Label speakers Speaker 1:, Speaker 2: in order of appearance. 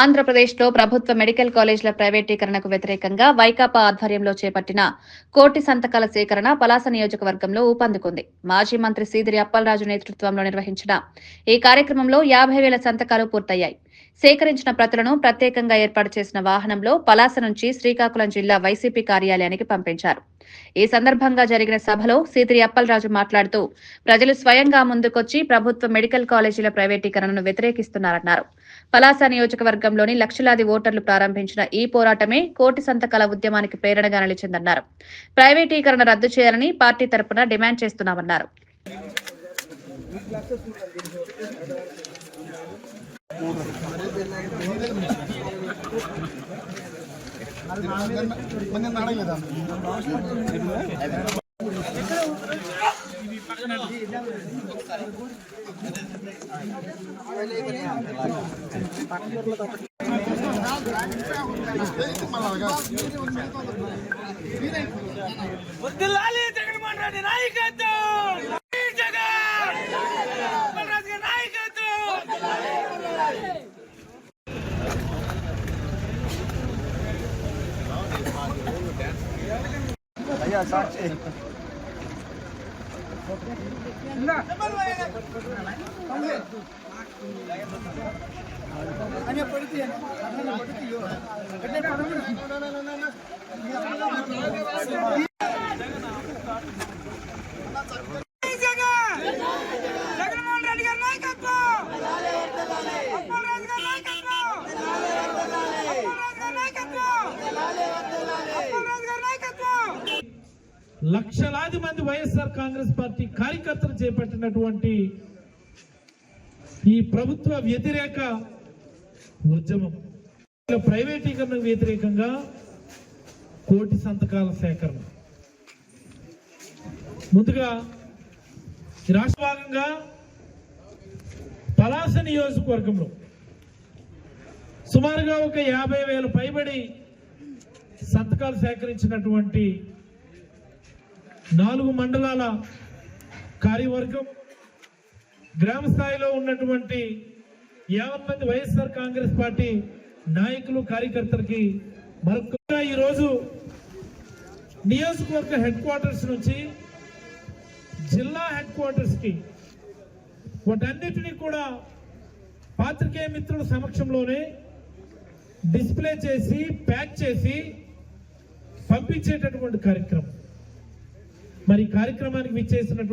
Speaker 1: ఆంధ్రప్రదేశ్లో ప్రభుత్వ మెడికల్ కాలేజీల ప్రైవేటీకరణకు వ్యతిరేకంగా వైకాపా ఆధ్వర్యంలో చేపట్టిన కోటి సంతకాల సేకరణ పలాస నియోజకవర్గంలో ఊపందుకుంది. మాజీ మంత్రి సీదిరి అప్పలరాజు నేతృత్వంలో నిర్వహించిన ఈ కార్యక్రమంలో యాభై వేల సంతకాలు పూర్తయ్యాయి. సేకరించిన ప్రతులను ప్రత్యేకంగా ఏర్పాటు చేసిన వాహనంలో పలాస నుంచి శ్రీకాకుళం జిల్లా వైసీపీ కార్యాలయానికి పంపించారు. ఈ సందర్భంగా జరిగిన సభలో సీతిరి అప్పలరాజు మాట్లాడుతూ ప్రజలు స్వయంగా ముందుకొచ్చి ప్రభుత్వ మెడికల్ కాలేజీల ప్రైవేటీకరణను వ్యతిరేకిస్తున్నారన్నారు. పలాస నియోజకవర్గంలోని లక్షలాది ఓటర్లు ప్రారంభించిన ఈ పోరాటమే కోటి సంతకాల ఉద్యమానికి ప్రేరణగా నిలిచిందన్నారు. ప్రైవేటీకరణ రద్దు చేయాలని పార్టీ తరపున డిమాండ్ చేస్తున్నామన్నారు.
Speaker 2: మూడు వద్దు
Speaker 3: లాలి జగన్మోహన్ రెడ్డి నాయకత్వం. અહીંયા સાક્ષી અને પડતી પડતી
Speaker 4: లక్షలాది మంది వైఎస్ఆర్ కాంగ్రెస్ పార్టీ కార్యకర్తలు చేపట్టినటువంటి ఈ ప్రభుత్వ వ్యతిరేక ఉద్యమం. ప్రైవేటీకరణకు వ్యతిరేకంగా కోటి సంతకాల సేకరణ. ముందుగా రాష్ట్ర భాగంగా పలాస నియోజకవర్గంలో సుమారుగా ఒక యాభై వేల పైబడి సంతకాలు సేకరించినటువంటి నాలుగు మండలాల కార్యవర్గం గ్రామ స్థాయిలో ఉన్నటువంటి యాభై మంది వైఎస్ఆర్ కాంగ్రెస్ పార్టీ నాయకులు కార్యకర్తలకి మరొక ఈరోజు నియోజకవర్గ హెడ్ క్వార్టర్స్ నుంచి జిల్లా హెడ్ క్వార్టర్స్కి వాటన్నిటినీ కూడా పాత్రికేయ మిత్రుల సమక్షంలోనే డిస్ప్లే చేసి ప్యాక్ చేసి పంపించేటటువంటి కార్యక్రమం. మరి కార్యక్రమానికి విచ్చేసినటువంటి